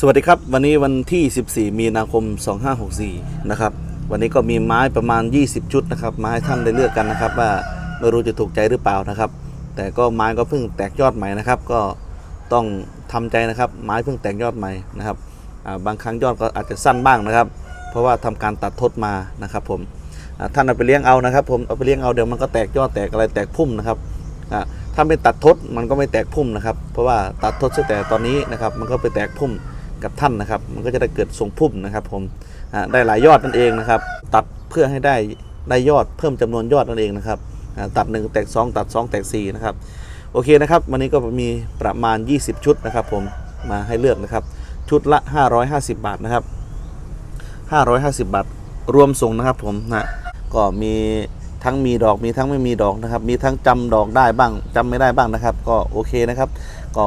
สวัสดีครับ วันนี้วันที่ 14 มีนาคม 2564 นะครับ วันนี้ก็มีไม้ประมาณ 20 ชุดนะครับมาให้ท่านได้เลือกกันนะครับ ว่าไม่รู้จะถูกใจหรือเปล่านะครับ แต่ก็ไม้ก็เพิ่งแตกยอดใหม่นะครับ ก็ต้องทำใจนะครับ ไม้เพิ่งแตกยอดใหม่นะครับบางครั้งยอดก็อาจจะสั้นบ้างนะครับ เพราะว่าทำการตัดทดมานะครับ ผมท่านเอาไปเลี้ยงเอานะครับ ผมเอาไปเลี้ยงเอาเดี๋ยวมันก็แตกยอดแตกอะไรแตกพุ่มนะครับถ้าไม่ตัดทดมันก็ไม่แตกพุ่มนะครับ เพราะว่าตัดทดตั้งแต่ตอนนี้นะครับ มันก็ไปแตกพุ่ม กับท่านนะครับ มันก็จะได้เกิดทรงพุ่มนะครับ ผมได้หลายยอดนั่นเองนะครับ ตัดเพื่อให้ได้ได้ยอดเพิ่มจำนวนยอดนั่นเองนะครับตัด 1 แตก 2 ตัด 2 แตก4นะครับโอเคนะครับ วันนี้ก็มีประมาณ 20 ชุดนะครับ ผมมาให้เลือกนะครับ ชุดละ 550 บาทนะครับ 550 บาท รวมส่งนะครับผมนะก็มีทั้งมีดอกมีทั้งไม่มีดอกนะครับ มีทั้งจำดอกได้บ้างจำไม่ได้บ้างนะครับ ก็โอเคนะครับ ก็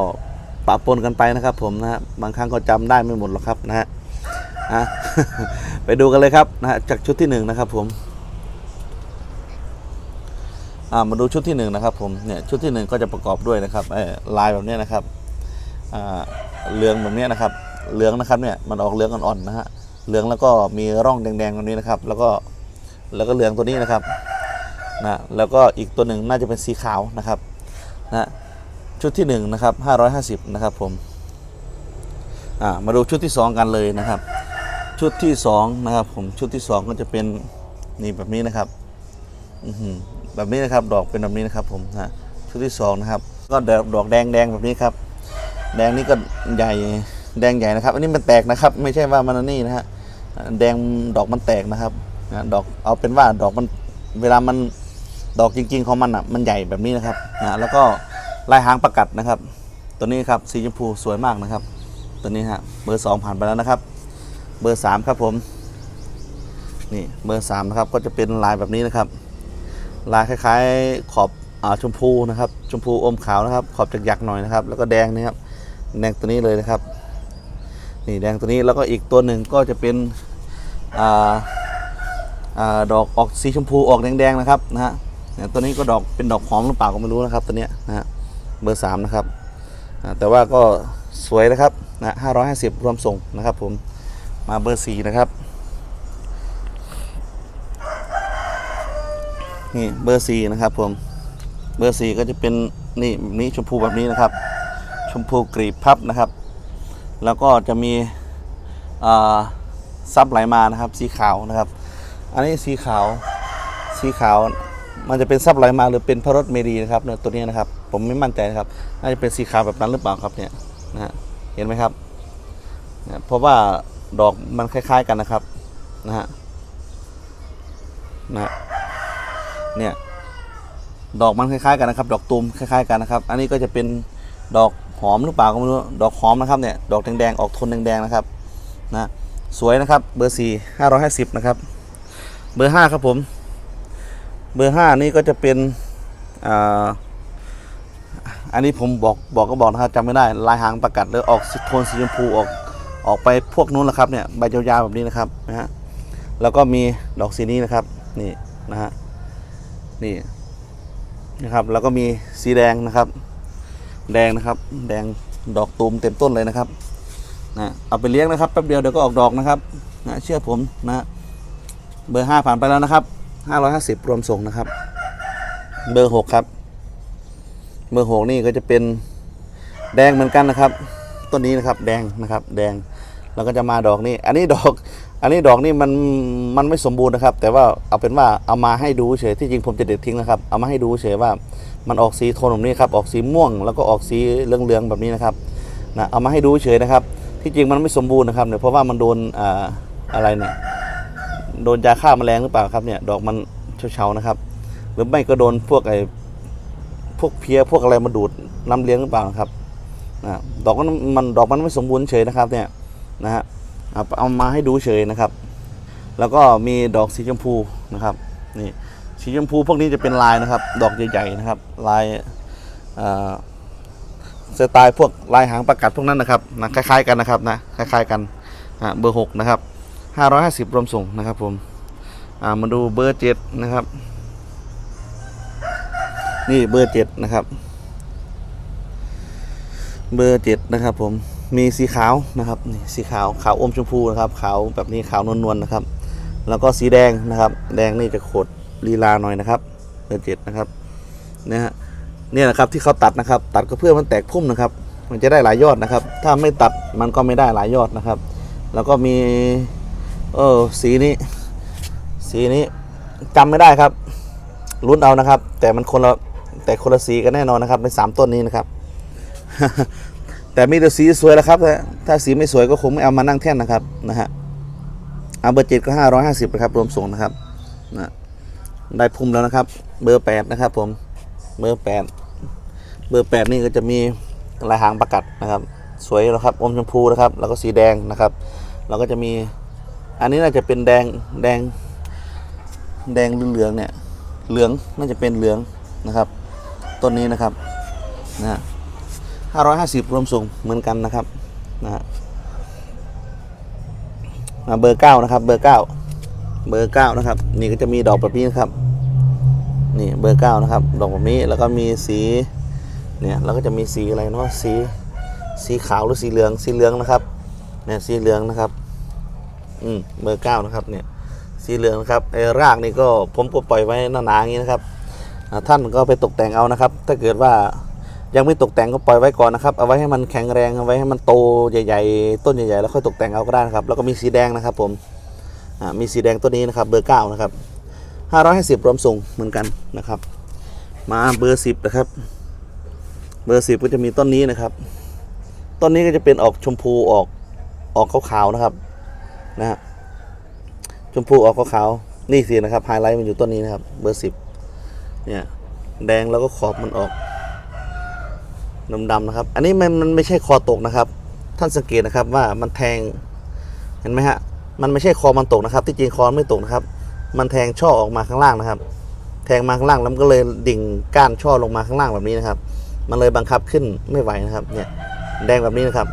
ปะปนกันไปนะครับ ผมนะฮะบางครั้งก็จำได้ไม่หมดหรอกครับนะฮะอะไปดูกันเลยครับนะฮะจากชุดที่หนึ่งนะครับ ผมอ่ามาดูชุดที่หนึ่งนะครับ ผมเนี่ยชุดที่หนึ่งก็จะประกอบด้วยนะครับเอ่อลายแบบนี้นะครับอ่าเหลืองแบบนี้นะครับเหลืองนะครับเนี่ยมันออกเหลืองอ่อนๆนะฮะเหลืองแล้วก็มีร่องแดงๆตรงนี้นะครับ แล้วก็แล้วก็เหลืองตัวนี้นะครับนะแล้วก็อีกตัวหนึ่งน่าจะเป็นสีขาวนะครับนะ ชุดที่1นะครับ550นะครับผมอ่ามาดูชุดที่ 2 กันเลยนะครับ ชุดที่2นะครับผมชุดที่ 2 ก็จะเป็นนี่แบบนี้นะครับอืแบบนี้นะครับดอกเป็นแบบนี้นะครับผมนะชุดที่ 2 นะครับ ก็ดอกดอกแดงแดงแบบนี้ครับ แดงนี่ก็ใหญ่แดงใหญ่นะครับ อันนี้มันแตกนะครับ ไม่ใช่ว่ามันอันนี่นะฮะแดงดอกมันแตกนะครับนะดอกเอาเป็นว่าดอกมันเวลามันดอกจริง ๆ ของมันอะมันใหญ่แบบนี้นะครับนะแล้วก็ ลายหางประกัดนะครับ ตัวนี้ครับสีชมพูสวยมากนะครับ ตัวนี้ฮะเบอร์สองผ่านไปแล้วนะครับ เบอร์สามครับผมนี่เบอร์สามนะครับก็จะเป็นลายแบบนี้นะครับ ลายคล้ายๆขอบอชมพูนะครับ ชมพูอมขาวนะครับ ขอบจากหยักหน่อยนะครับ แล้วก็แดงนะครับแดงตัวนี้เลยนะครับ นี่แดงตัวนี้แล้วก็อีกตัวหนึ่งก็จะเป็นออดอกออกสีชมพูออกแดงๆนะครับนะฮะตัวนี้ก็ดอกเป็นดอกหอมหรือเปล่าก็ไม่รู้นะครับตัวเนี้ยนะฮะ เบอร์สามนะครับ แต่ว่าก็สวยนะครับนะห้าร้อยห้าสิบรวมส่งนะครับผมมาเบอร์สี่นะครับ นี่เบอร์สี่นะครับผมเบอร์สี่ก็จะเป็นนี่นี้ชมพูแบบนี้นะครับ ชมพูกรีบพับนะครับ แล้วก็จะมีซับไหลมานะครับ สีขาวนะครับ อันนี้สีขาวสีขาว มันจะเป็นซับไหลมาหรือเป็นพระรถเมรีนะครับเนี่ยตัวนี้นะครับ ผมไม่มั่นใจนะครับน่าจะเป็นสีขาวแบบนั้นหรือเปล่าครับเนี่ยนะฮะเห็นไหมครับเนี่ยเพราะว่าดอกมันคล้าย ๆกันนะครับนะฮะนะฮะเนี่ยดอกมันคล้ายๆกันนะครับ ดอกตูมคล้ายๆกันนะครับ อันนี้ก็จะเป็นดอกหอมหรือเปล่าก็ไม่รู้ดอกหอมนะครับเนี่ยดอกแดงๆออกโทนแดงๆนะครับนะสวยนะครับเบอร์สี่ห้าร้อยห้าสิบนะครับ เบอร์ห้าครับผม เบอร์ห้านี่ก็จะเป็นอ่าอันนี้ผมบอกบอกก็บอกนะครับจำไม่ได้ ลายหางประกัดหรือออกโทนสีชมพูออกออกไปพวกนู้นแหละครับเนี่ยใบยาวๆแบบนี้นะครับนะฮะแล้วก็มีดอกสีนี้นะครับนี่นะฮะนี่นะครับ แล้วก็มีสีแดงนะครับ แดงนะครับ แดงดอกตูมเต็มต้นเลยนะครับนะเอาไปเลี้ยงนะครับแป๊บเดียวเดี๋ยวก็ออกดอกนะครับนะเชื่อผมนะเบอร์ห้าผ่านไปแล้วนะครับ ห้าร้อยห้าสิบรวมส่งนะครับ เบอร์หกครับ เบอร์หกนี่ก็จะเป็นแดงเหมือนกันนะครับ ต้นนี้นะครับแดงนะครับ แดงแล้วก็จะมาดอกนี้ อันนี้ดอก อันนี้ดอกนี่มันมันไม่สมบูรณ์นะครับ แต่ว่าเอาเป็นว่าเอามาให้ดูเฉยที่จริงผมจะเด็ดทิ้งนะครับ เอามาให้ดูเฉยว่ามันออกสีโทนแบบนี้ครับออกสีม่วง แล้วก็ออกสีเหลืองๆแบบนี้นะครับนะเอามาให้ดูเฉยนะครับ ที่จริงมันไม่สมบูรณ์นะครับเนี่ยเพราะว่ามันโดนอ่าอะไรเนี่ย โดนยาฆ่าแมลงหรือเปล่าครับเนี่ย ดอกมันเฉาๆนะครับ หรือไม่ก็โดนพวกไอ้พวกเพี้ยพวกอะไรมาดูดน้ำเลี้ยงหรือเปล่าครับนะดอกมันมันดอกมันไม่สมบูรณ์เฉยนะครับเนี่ยนะฮะเอามาให้ดูเฉยนะครับ แล้วก็มีดอกสีชมพูนะครับนี่สีชมพูพวกนี้จะเป็นลายนะครับ ดอกใหญ่ๆนะครับ ลายสไตล์พวกลายหางประกัดพวกนั้นนะครับนะคล้ายๆกันนะครับนะคล้ายๆกันเบอร์หกนะครับ 550 รวมส่งนะครับผมามาดูเบอร์เจ็ดนะครับ นี่เบอร์เจ็ดนะครับ เบอร์เจ็ดนะครับผมมีสีขาวนะครับนี่สีขาวขาวอมชมพูนะครับขาวแบบนี้ขาวนวลๆนะครับ แล้วก็สีแดงนะครับ แดงนี่จะโขดลีลาหน่อยนะครับ เบอร์เจ็ดนะครับนะฮะเนี่ยนะครับที่เขาตัดนะครับ ตัดก็เพื่อมันแตกพุ่มนะครับ มันจะได้หลายยอดนะครับ ถ้าไม่ตัดมันก็ไม่ได้หลายยอดนะครับ แล้วก็มี เออสีนี้ สีนี้จำไม่ได้ครับลุ้นเอานะครับ แต่มันคนละแต่คนละสีกันแน่นอนนะครับในสามต้นนี้นะครับ แต่มีแต่สีสวยแล้วครับถ้าถ้าสีไม่สวยก็คงไม่เอามานั่งแท่นนะครับนะฮะเอาเบอร์เจ็ดก็ห้าร้อยห้าสิบนะครับรวมส่งนะครับนะได้พุ่มแล้วนะครับ เบอร์แปดนะครับผมเบอร์แปดเบอร์แปดนี่ก็จะมีลายหางประกัดนะครับ สวยแล้วครับอมชมพูนะครับ แล้วก็สีแดงนะครับ แล้วก็จะมี อันนี้น่าจะเป็นแดงแดง แดงเหลืองเนี่ย เหลืองน่าจะเป็นเหลืองนะครับ ต้นนี้นะครับนะฮะห้าร้อยห้าสิบรวมส่งเหมือนกันนะครับนะฮะมาเบอร์เก้านะครับเบอร์เก้าเบอร์เก้านะครับ นี่ก็จะมีดอกแบบนี้นะครับ นี่เบอร์เก้านะครับ ดอกแบบนี้แล้วก็มีสีเนี่ยแล้วก็จะมีสีอะไรเนาะสีสีขาวหรือสีเหลืองสีเหลืองนะครับเนี่ยสีเหลืองนะครับ อืมเบอร์เก้านะครับเนี่ยสีเหลืองนะครับไอ้รากนี่ก็ผมก็ปล่อยไว้หนาๆอย่างนี้นะครับท่านก็ไปตกแต่งเอานะครับ ถ้าเกิดว่ายังไม่ตกแต่งก็ปล่อยไว้ก่อนนะครับ เอาไว้ให้มันแข็งแรงเอาไว้ให้มันโตใหญ่ ๆ ต้นใหญ่ๆแล้วค่อยตกแต่งเอาก็ได้นะครับ แล้วก็มีสีแดงนะครับ ผมมีสีแดงตัวนี้นะครับ เบอร์เก้านะครับห้าร้อยห้าสิบรวมส่งเหมือนกันนะครับ มาเบอร์สิบนะครับ เบอร์สิบก็จะมีต้นนี้นะครับ ต้นนี้ก็จะเป็นออกชมพูออกออกขาวๆนะครับ นะฮะชมพูออกขาวๆนี่สินะครับไฮไลท์มันอยู่ต้นนี้นะครับ เบอร์สิบเนี่ยแดงแล้วก็ขอบมันออกดำๆนะครับ อันนี้มันมันไม่ใช่คอตกนะครับ ท่านสังเกตนะครับว่ามันแทงเห็นไหมฮะมันไม่ใช่คอมันตกนะครับ ที่จริงคอไม่ตกนะครับ มันแทงช่อออกมาข้างล่างนะครับ แทงมาข้างล่างแล้วมันก็เลยดิ่งก้านช่อลงมาข้างล่างแบบนี้นะครับ มันเลยบังคับขึ้นไม่ไหวนะครับ เนี่ยแดงแบบนี้นะครับ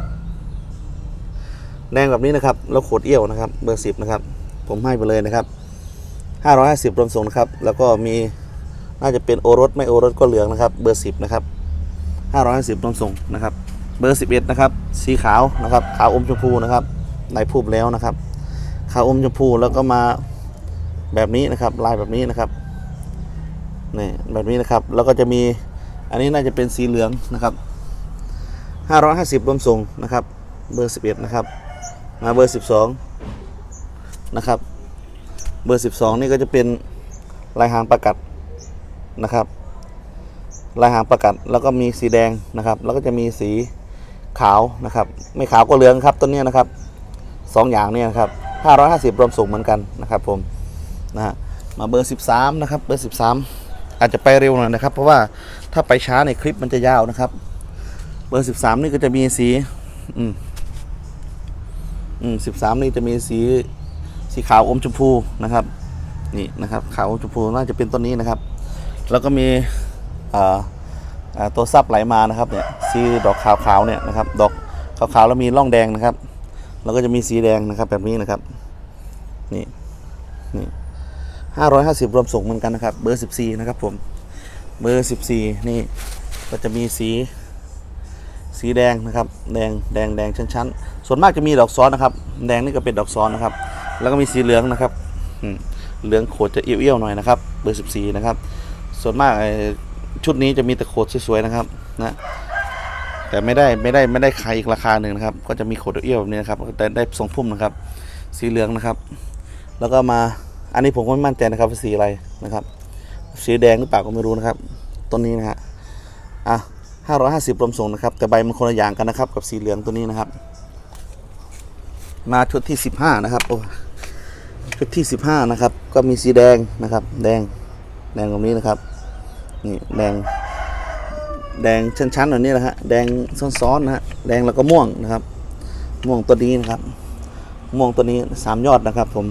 แดงแบบนี้นะครับ แล้วโขดเอี้ยวนะครับ เบอร์สิบนะครับ ผมให้ไปเลยนะครับ550รวมส่งนะครับ แล้วก็มีน่าจะเป็นโอรสไม่โอรสก็เหลืองนะครับ เบอร์10นะครับ550รวมส่งนะครับ เบอร์11นะครับ สีขาวนะครับ ขาวอมชมพูนะครับในพูบแล้วนะครับ ขาวอมชมพูแล้วก็มาแบบนี้นะครับ ลายแบบนี้นะครับนี่แบบนี้นะครับ แล้วก็จะมีอันนี้น่าจะเป็นสีเหลืองนะครับ550รวมส่งนะครับ เบอร์ 11 นะครับ มาเบอร์ 12 นะครับ เบอร์ 12 นี่ก็จะเป็นลายหางประกัดนะครับ ลายหางประกัดแล้วก็มีสีแดงนะครับ แล้วก็จะมีสีขาวนะครับ ไม่ขาวก็เหลืองครับต้นนี้นะครับสองอย่างเนี่ยนะครับ550 รวมส่งเหมือนกันนะครับผมนะฮะมาเบอร์ 13 นะครับ เบอร์ 13 อาจจะไปเร็วหน่อยนะครับ เพราะว่าถ้าไปช้าในคลิปมันจะยาวนะครับ เบอร์ 13 นี่ก็จะมีสี อืม อืม13นี่จะมีสีสีขาวอมชมพูนะครับนี่นะครับขาวอมชมพูน่าจะเป็นต้นนี้นะครับ แล้วก็มีอ่อตัวซับไหลมานะครับเนี่ยสีดอกขาวๆเนี่ยนะครับดอกขาวๆแล้วมีร่องแดงนะครับ แล้วก็จะมีสีแดงนะครับแบบนี้นะครับนี่นี่ห้าร้อยห้าสิบรวมส่งเหมือนกันนะครับ เบอร์สิบสี่นะครับผมเบอร์สิบสี่นี่ก็จะมีสี สีแดงนะครับ แดงแดงแดงชั้นๆ ส่วนมากจะมีดอกซ้อนนะครับ แดงนี่ก็เป็นดอกซ้อนนะครับ แล้วก็มีสีเหลืองนะครับเหลืองโขดจะเอี้ยวๆหน่อยนะครับเบอร์ 14 นะครับ ส่วนมากชุดนี้จะมีแต่โขดสวยๆนะครับนะแต่ไม่ได้ไม่ได้ไม่ได้ขายอีกราคาหนึ่งนะครับ ก็จะมีโขดเอี้ยวแบบนี้นะครับแต่ได้ทรงพุ่มนะครับ สีเหลืองนะครับ แล้วก็มาอันนี้ผมก็ไม่มั่นใจนะครับว่าสีอะไรนะครับ สีแดงหรือเปล่าก็ไม่รู้นะครับต้นนี้นะฮะอะ 550รวมส่งนะครับ แต่ใบมันคนละอย่างกันนะครับ กับสีเหลืองตัวนี้นะครับ มาชุดที่ 15 นะครับโอ้ชุดที่ 15 นะครับ ก็มีสีแดงนะครับ แดงแดงตรงนี้นะครับนี่แดง แดงชั้นๆแบบนี้นะฮะแดงซ้อนๆนะฮะแดงแล้วก็ม่วงนะครับ ม่วงตัวนี้นะครับ ม่วงตัวนี้สามยอดนะครับ ผม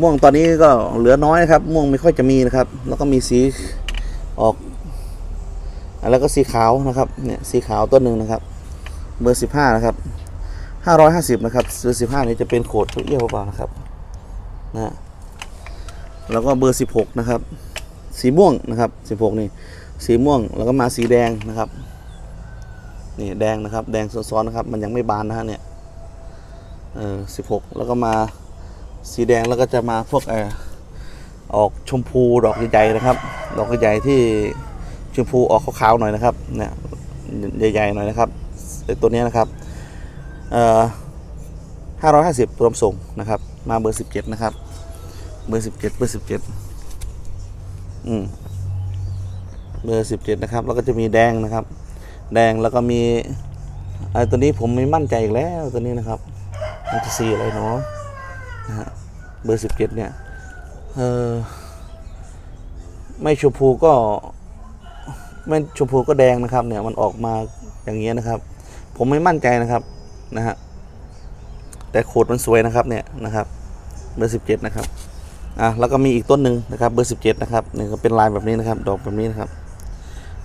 ม่วงตอนนี้ก็เหลือน้อยนะครับ ม่วงไม่ค่อยจะมีนะครับ แล้วก็มีสีออก แล้วก็สีขาวนะครับเนี่ยสีขาวต้นหนึ่งนะครับ เบอร์สิบห้านะครับห้าร้อยห้าสิบนะครับเบอร์สิบห้านี่จะเป็นโขดเอี้ยวเปล่าๆนะครับนะฮะแล้วก็เบอร์สิบหกนะครับ สีม่วงนะครับสิบหกนี่สีม่วงแล้วก็มาสีแดงนะครับนี่แดงนะครับ แดงซ้อนๆนะครับ มันยังไม่บานนะฮะเนี่ยเออสิบหกแล้วก็มาสีแดงแล้วก็จะมาพวกเออออกชมพูดอกใหญ่ๆนะครับ ดอกใหญ่ๆที่ ชมพูออกขาวๆหน่อยนะครับเนี่ยใหญ่ๆหน่อยนะครับตัวนี้นะครับเอ่อห้าร้อยห้าสิบรวมส่งนะครับ มาเบอร์สิบเจ็ดนะครับ เบอร์สิบเจ็ดเบอร์สิบเจ็ดอืมเบอร์สิบเจ็ดนะครับ แล้วก็จะมีแดงนะครับ แดงแล้วก็มีไอ้ตัวนี้ผมไม่มั่นใจอีกแล้วตัวนี้นะครับมันจะสีอะไรเนาะนะฮะเบอร์สิบเจ็ดเนี่ยเออไม่ชมพูก็ ไม่ชมพูก็แดงนะครับ เนี่ยมันออกมาอย่างเงี้ยนะครับ ผมไม่มั่นใจนะครับนะฮะแต่โคดมันสวยนะครับเนี่ยนะครับเบอร์สิบเจ็ดนะครับอะแล้วก็มีอีกต้นหนึ่งนะครับเบอร์สิบเจ็ดนะครับเนี่ยก็เป็นลายแบบนี้นะครับ ดอกแบบนี้นะครับ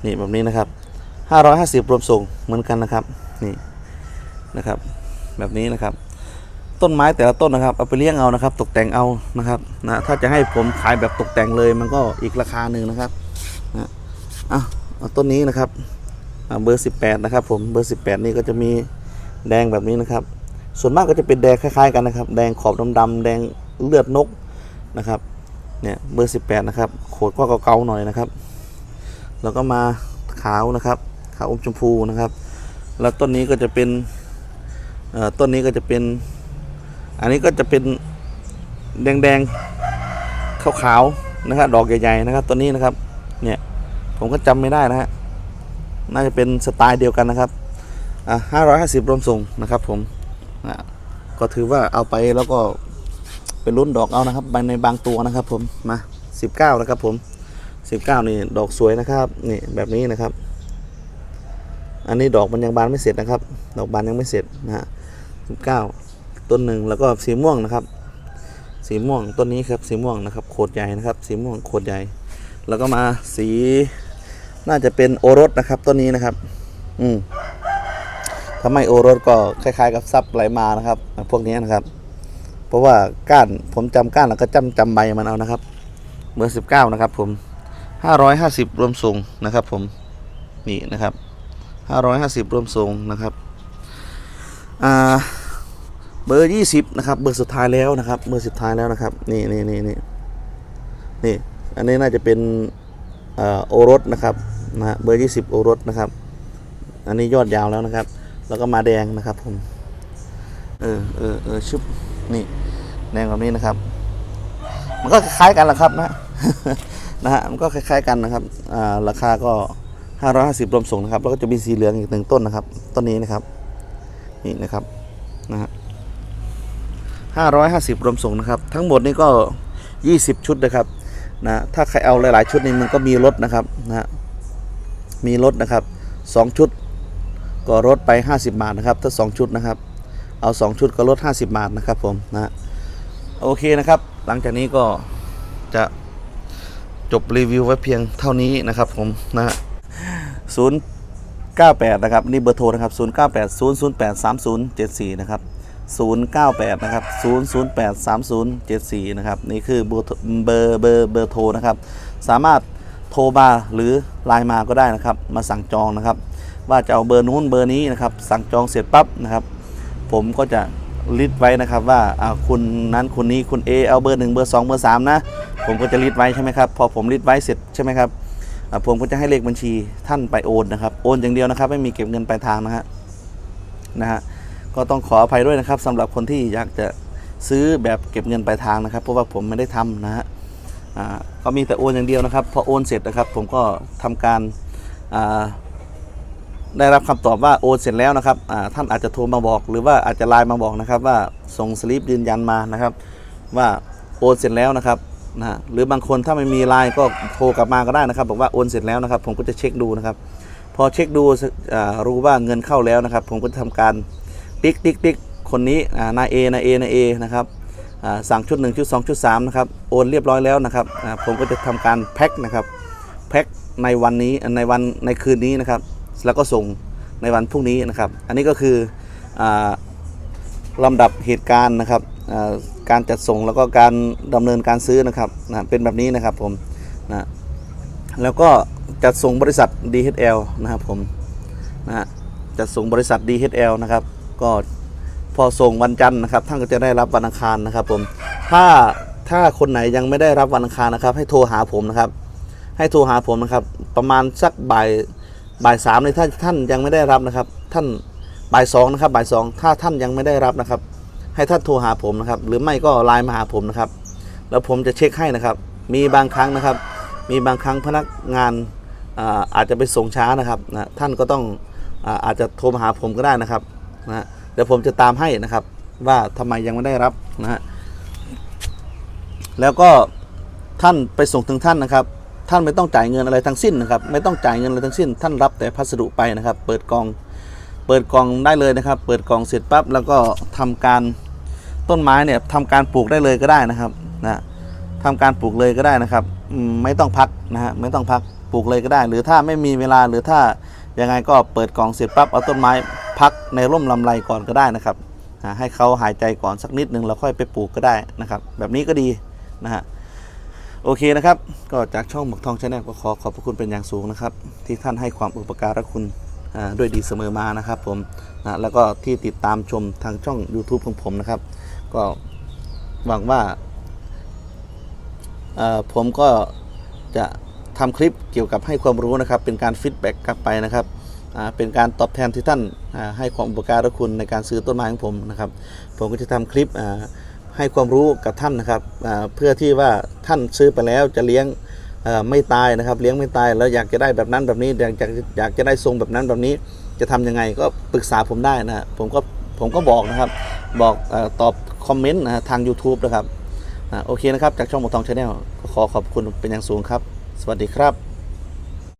นี่แบบนี้นะครับ550รวมส่งเหมือนกันนะครับนี่นะครับ แบบนี้นะครับ ต้นไม้แต่ละต้นนะครับเอาไปเลี้ยงเอานะครับ ตกแต่งเอานะครับนะถ้าจะให้ผมขายแบบตกแต่งเลยมันก็อีกราคาหนึ่งนะครับนะอะ ต้นนี้นะครับเบอร์ 18 นะครับ ผมเบอร์ 18 นี่ก็จะมีแดงแบบนี้นะครับ ส่วนมากก็จะเป็นแดงคล้ายๆกันนะครับ แดงขอบดำๆแดงเลือดนกนะครับเนี่ยเบอร์ 18 นะครับโขดก็เกาๆหน่อยนะครับ แล้วก็มาขาวนะครับขาวอมชมพูนะครับ แล้วต้นนี้ก็จะเป็นต้นนี้ก็จะเป็น อันนี้ก็จะเป็นแดงๆขาวๆนะครับ ดอกใหญ่ๆนะครับต้นนี้นะครับเนี่ย ผมก็จำไม่ได้นะฮะน่าจะเป็นสไตล์เดียวกันนะครับอะห้าร้อยห้าสิบรวมส่งนะครับผมอะก็ถือว่าเอาไปแล้วก็เป็นรุ่นดอกเอานะครับในบางตัวนะครับ ผมมาสิบเก้านะครับ ผม19นี่ดอกสวยนะครับนี่แบบนี้นะครับ อันนี้ดอกมันยังบานไม่เสร็จนะครับ ดอกบานยังไม่เสร็จนะฮะ19ต้นหนึ่งแล้วก็สีม่วงนะครับ สีม่วงต้นนี้ครับสีม่วงนะครับ โคดใหญ่นะครับ สีม่วงโคดใหญ่ แล้วก็มาสี น่าจะเป็นโอรสนะครับต้นนี้นะครับ อืมถ้าไม่โอรสก็คล้ายๆ กับซับไหลมานะครับ พวกนี้นะครับ เพราะว่าก้านผมจำก้านแล้วก็จำจำใบมันเอานะครับเบอร์สิบเก้านะครับ ผมห้าร้อยห้าสิบรวมส่งนะครับ ผมนี่นะครับห้าร้อยห้าสิบรวมส่งนะครับอ่าเบอร์ยี่สิบนะครับ เบอร์สุดท้ายแล้วนะครับ เบอร์สุดท้ายแล้วนะครับ นี่นี่นี่นี่นี่ อันนี้น่าจะเป็น โอรสนะครับนะฮะเบอร์ยี่สิบโอรสนะครับ อันนี้ยอดยาวแล้วนะครับ แล้วก็มาแดงนะครับผม เออเออเออชุบนี่แดงแบบนี้นะครับ มันก็คล้ายกันแหละครับนะนะฮะมันก็คล้ายๆกันนะครับอ่าราคาก็550รวมส่งนะครับ แล้วก็จะมีสีเหลืองอีกหนึ่งต้นนะครับ ต้นนี้นะครับ นี่นะครับนะฮะ550รวมส่งนะครับ ทั้งหมดนี่ก็20ชุดนะครับ นะถ้าใครเอาหลาย ๆ ชุดนี่มันก็มีลดนะครับนะฮะมีลดนะครับ2ชุดก็ลดไป 50 บาทนะครับ ถ้า 2 ชุดนะครับ เอา 2 ชุดก็ลด 50 บาทนะครับผมนะฮะโอเคนะครับ หลังจากนี้ก็จะจบรีวิวไว้เพียงเท่านี้นะครับผมนะฮะ098 นะครับ นี่เบอร์โทรนะครับ 098 008 3074 นะครับ 098 นะครับ 008 3074 นะครับ นี่คือเบอร์เบอร์เบอร์เบอร์โทรนะครับ สามารถโทรมาหรือไลน์มาก็ได้นะครับ มาสั่งจองนะครับ ว่าจะเอาเบอร์นู้นเบอร์นี้นะครับ สั่งจองเสร็จปั๊บนะครับ ผมก็จะลิสต์ไว้นะครับว่าอ่าคุณนั้นคุณนี้คุณ A เอาเบอร์หนึ่งเบอร์สองเบอร์สามนะ ผมก็จะลิสต์ไว้ใช่ไหมครับ พอผมลิสต์ไว้เสร็จใช่ไหมครับผมก็จะให้เลขบัญชีท่านไปโอนนะครับ โอนอย่างเดียวนะครับ ไม่มีเก็บเงินปลายทางนะฮะ นะฮะ ก็ต้องขออภัยด้วยนะครับสำหรับคนที่อยากจะซื้อแบบเก็บเงินปลายทางนะครับ เพราะว่าผมไม่ได้ทำนะฮะก็มีแต่โอนอย่างเดียวนะครับ พอโอนเสร็จนะครับ ผมก็ทำการได้รับคำตอบว่าโอนเสร็จแล้วนะครับท่านอาจจะโทรมาบอก หรือว่าอาจจะไลน์มาบอกนะครับ ว่าส่งสลิปยืนยันมานะครับ ว่าโอนเสร็จแล้วนะครับนะฮะหรือบางคนถ้าไม่มีไลน์ก็โทรกลับมาก็ได้นะครับ บอกว่าโอนเสร็จแล้วนะครับ ผมก็จะเช็คดูนะครับ พอเช็คดูรู้ว่าเงินเข้าแล้วนะครับ ผมก็จะทำการ ติ๊กติ๊กติ๊กคนนี้นายเอนายเอนายเอนะครับสั่งชุด 1 ชุด 2 ชุด3นะครับโอนเรียบร้อยแล้วนะครับผมก็จะทำการแพ็คนะครับแพ็คในวันนี้ในวันในคืนนี้นะครับ แล้วก็ส่งในวันพรุ่งนี้นะครับ อันนี้ก็คืออลำดับเหตุการณ์นะครับการจัดส่งแล้วก็การดำเนินการซื้อนะครับนะเป็นแบบนี้นะครับผมนะแล้วก็จัดส่งบริษัท DHL นะครับผมนะฮะจะส่งบริษัท DHL นะครับ ก็พอส่งวันจันทร์นะครับท่านก็จะได้รับวันอังคารนะครับ ผมถ้าถ้าคนไหนยังไม่ได้รับวันอังคารนะครับ ให้โทรหาผมนะครับ ให้โทรหาผมนะครับ ประมาณสักบ่ายบ่ายสามเลยถ้าท่านยังไม่ได้รับนะครับ ท่านบ่ายสองนะครับบ่ายสองถ้าท่านยังไม่ได้รับนะครับ ให้ท่านโทรหาผมนะครับ หรือไม่ก็ไลน์มาหาผมนะครับ แล้วผมจะเช็คให้นะครับ มีบางครั้งนะครับ มีบางครั้งพนักงานอาอาจจะไปส่งช้านะครับนะท่านก็ต้องอาอาจจะโทรมาหาผมก็ได้นะครับ นะเดี๋ยวผมจะตามให้นะครับ ว่าทำไมยังไม่ได้รับนะฮะแล้วก็ท่านไปส่งถึงท่านนะครับ ท่านไม่ต้องจ่ายเงินอะไรทั้งสิ้นนะครับ ไม่ต้องจ่ายเงินอะไรทั้งสิ้น ท่านรับแต่พัสดุไปนะครับ เปิดกล่อง เปิดกล่องได้เลยนะครับ เปิดกล่องเสร็จปั๊บแล้วก็ทำการต้นไม้เนี่ยทำการปลูกได้เลยก็ได้นะครับนะทำการปลูกเลยก็ได้นะครับไม่ต้องพักนะฮะไม่ต้องพักปลูกเลยก็ได้ หรือถ้าไม่มีเวลาหรือถ้ายังไงก็เปิดกล่องเสร็จปั๊บเอาต้นไม้ พักในร่มลำไรก่อนก็ได้นะครับให้เขาหายใจก่อนสักนิดนึงแล้วค่อยไปปลูกก็ได้นะครับ แบบนี้ก็ดีนะฮะโอเคนะครับ ก็จากช่องหมกทองชาแนลก็ขอขอบพระคุณเป็นอย่างสูงนะครับ ที่ท่านให้ความอุปการะคุณด้วยดีเสมอมานะครับผมนะแล้วก็ที่ติดตามชมทางช่อง YouTube ของผมนะครับ ก็หวังว่าผมก็จะทำคลิปเกี่ยวกับให้ความรู้นะครับ เป็นการฟีดแบ็กกลับไปนะครับ เป็นการตอบแทนที่ท่านให้ความอุปการะคุณในการซื้อต้นไม้ของผมนะครับ ผมก็จะทำคลิปให้ความรู้กับท่านนะครับเพื่อที่ว่าท่านซื้อไปแล้วจะเลี้ยงไม่ตายนะครับ เลี้ยงไม่ตายแล้วอยากจะได้แบบนั้นแบบนี้อยากอยากอยากจะได้ทรงแบบนั้นแบบนี้จะทำยังไงก็ปรึกษาผมได้นะผมก็ผมก็บอกนะครับ บอกอตอบคอมเมนต์ทาง YouTube นะครับอโอเคนะครับ จากช่องหมอทองชาแนลขอขอบคุณเป็นอย่างสูงครับ สวัสดีครับ